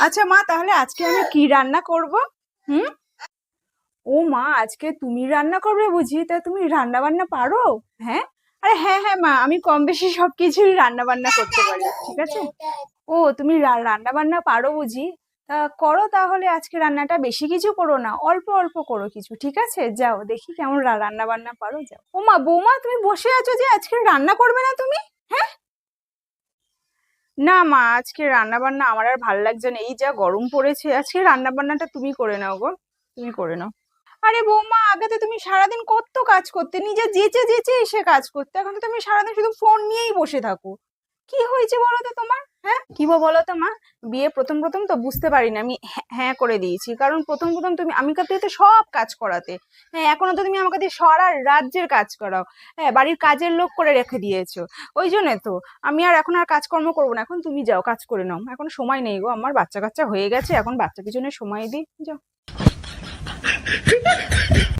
আচ্ছা মা, তাহলে আজকে আমি কি রান্না করব? হুম? ও মা, আজকে তুমি রান্না করবে বুঝি? তা তুমি রান্না বান্না পারো? হ্যাঁ? আরে হ্যাঁ হ্যাঁ মা, আমি কম বেশি সব কিছুই রান্না বান্না করতে পারি, ঠিক আছে? ও, তুমি রান্না বান্না পারো বুঝি? তা করো তাহলে, আজকে রান্নাটা বেশি কিছু করো না, অল্প অল্প করো কিছু, ঠিক আছে? যাও, দেখি কেমন রান্না বান্না পারো, যাও। ও মা, বৌমা, তুমি বসে আছো যে আজকে রান্না করবে না তুমি? হ্যাঁ? না মা, আজকে রান্না বান্না আমার আর ভালো লাগছে না। এই যা গরম পড়েছে, আজকে রান্না বান্নাটা তুমি করে নাও গো, তুমি করে নাও। আরে বৌমা, আগে তো তুমি সারাদিন কত কাজ করতে, নিজে যেচে যেচে এসে কাজ করতে, এখন তো তুমি সারাদিন শুধু ফোন নিয়েই বসে থাকো। কি হয়েছে বলো তো তোমার? হ্যাঁ কি বলো তো মা? বিয়ে প্রথম প্রথম তো বুঝতে পারিনি আমি, হ্যাঁ- হ্যাঁ করে দিয়েছি। কারণ প্রথম প্রথম তুমি আমি কাতে সব কাজ করাতে। হ্যাঁ এখনও তো তুমি আমাকে দিয়ে রাজ্যের কাজ করাও। হ্যাঁ বাড়ির কাজের লোক করে রেখে দিয়েছ। ওই জন্য তো আমি আর এখন আর কাজকর্ম করব না। এখন তুমি যাও, কাজ করে নাও। এখন সময় নেই গো, আমার বাচ্চা কাচ্চা হয়ে গেছে। এখন বাচ্চা পিছনে সময় দিই, যাও।